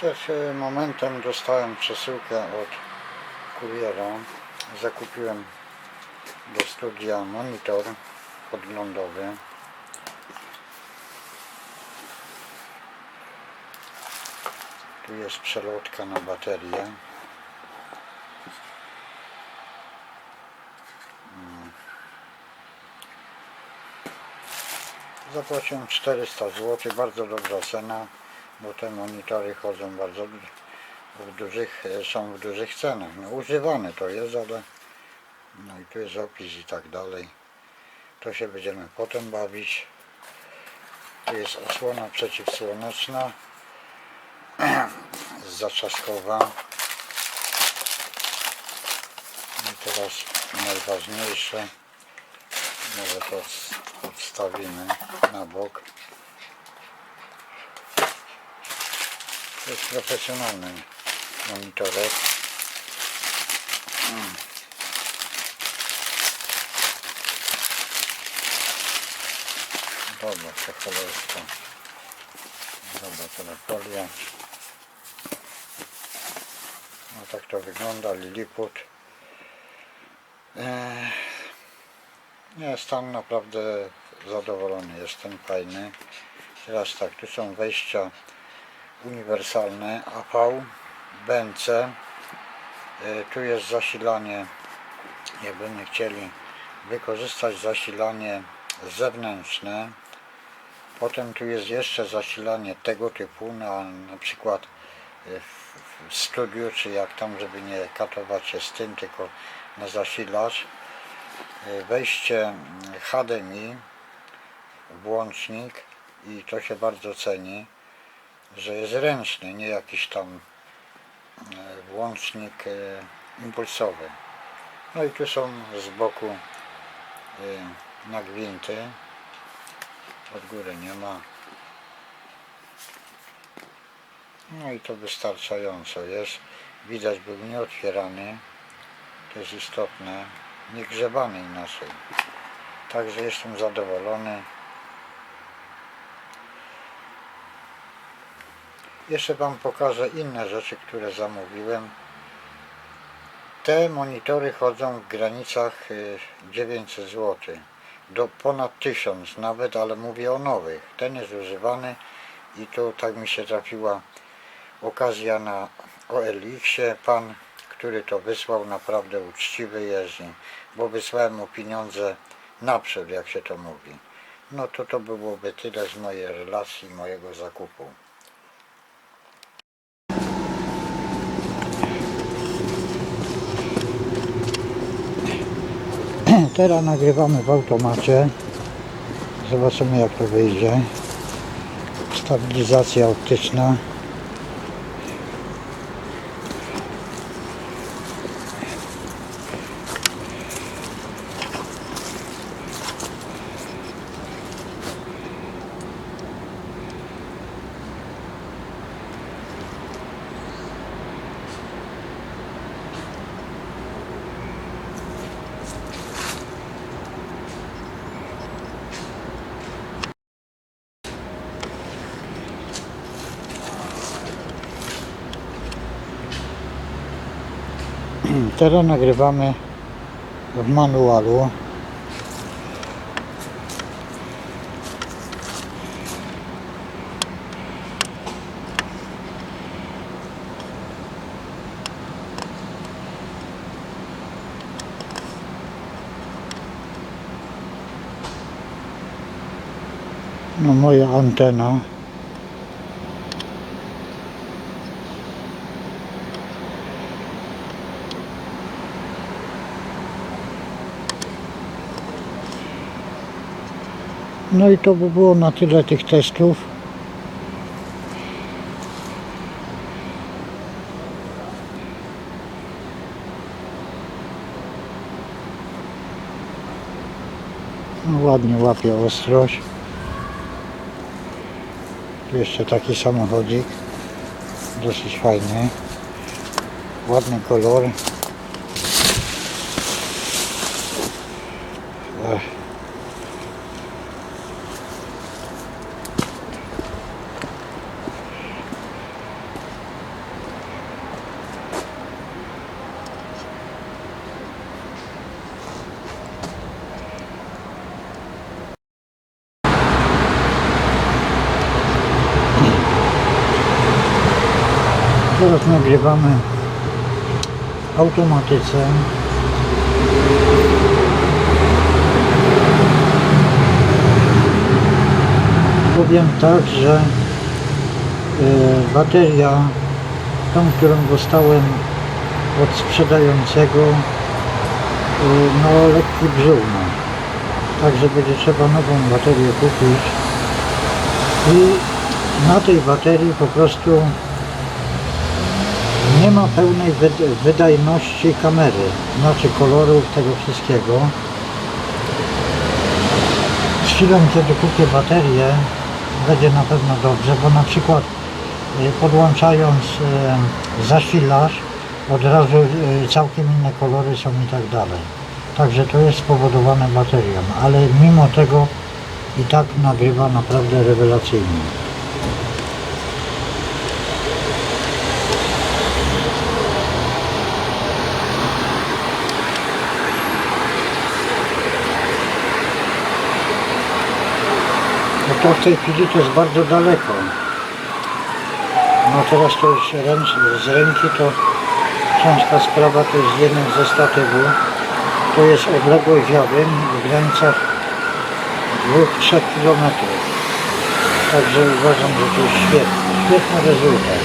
Przed momentem dostałem przesyłkę od kuriera. Zakupiłem do studia monitor podglądowy. Tu jest przelotka na baterię. Zapłaciłem 400 zł, bardzo dobra cena, bo te monitory chodzą bardzo w dużych, e, są w dużych cenach. No, używane to jest, ale no i tu jest opis i tak dalej. To się będziemy potem bawić. Tu jest osłona przeciwsłoneczna zaczaskowa. I teraz najważniejsze, może to ods- odstawimy na bok. To jest profesjonalny monitorek. Mm. Dobra, to cholerstwo. Dobra. No tak to wygląda, Lilliput. Eee, nie, stan naprawdę zadowolony jestem, fajny. Teraz tak, tu są wejścia uniwersalne AV, BNC. E, Tu jest zasilanie, jakbyśmy chcieli wykorzystać zasilanie zewnętrzne. Potem tu jest jeszcze zasilanie tego typu na, na przykład e, w, studiu, czy jak tam, żeby nie katować się z tym, tylko na zasilacz. E, Wejście HDMI, włącznik i to się bardzo ceni, że jest ręczny, nie jakiś tam e, włącznik e, impulsowy. No i tu są z boku e, nagwinty, od góry nie ma. No i to wystarczająco jest. Widać był nieotwierany, to jest istotne, nie grzebany inaczej. Także jestem zadowolony. Jeszcze Wam pokażę inne rzeczy, które zamówiłem. Te monitory chodzą w granicach y, 900 zł. Do ponad 1000 nawet, ale mówię o nowych. Ten jest używany i tu tak mi się trafiła okazja na OLX-ie. Pan, który to wysłał, naprawdę uczciwy jest, i- bo wysłałem mu pieniądze naprzód, jak się to mówi. No to to byłoby tyle z mojej relacji, mojego zakupu. Teraz nagrywamy w automacie. Zobaczymy jak to wyjdzie. Stabilizacja optyczna. Teraz nagrywamy w manualu. No moja antena. No i to by było na tyle tych testów. No ładnie łapie ostrość. Tu jeszcze taki samochodzik. Dosyć fajny. Ładny kolor. Teraz nagrywamy automatyce. Powiem tak, że y, bateria, tą, którą dostałem od sprzedającego, no lekki brzuch. Także będzie trzeba nową baterię kupić. I na tej baterii po prostu nie ma pełnej wyd- wydajności kamery, znaczy kolorów tego wszystkiego. Z chwilą, kiedy kupię baterię, będzie na pewno dobrze, bo na przykład y, podłączając y, zasilacz, od razu y, całkiem inne kolory są i tak dalej. Także to jest spowodowane baterią, ale mimo tego i tak nagrywa naprawdę rewelacyjnie. to w tej chwili to jest bardzo daleko. No teraz to już ręcz, z ręki to ciężka sprawa, to jest jeden ze statywu. To jest odległość wiadomo w granicach 2-3 km. Także uważam, że to jest świetny, świetny rezultat.